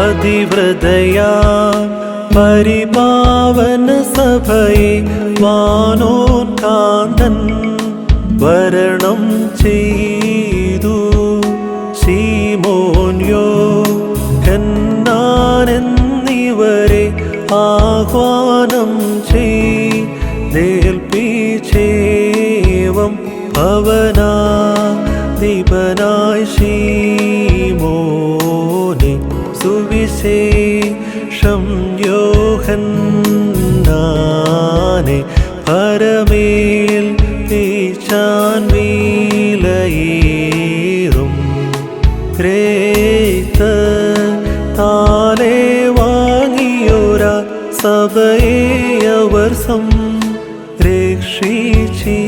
പതിവ്രതയാ പരിപാവന സഭയെ വാനോക്കാന്തൻ വരണം ചെയ്തു. ശ്രീമോന്യോ കന്നാനെന്നിവരെ ആഹ്വാനം ചെയ്തേൽപ്പിച്ചേവം ഭവനാ ദീപനായി ശീമോനെ സുവിശേഷം യോഹന്നാനെ പരമേൽ പീച്ചാൻ വീലയേറും ക്രേത്ത താനെ വാങ്ങിയൊര സഭയെ അവർ സം രക്ഷിച്ചീ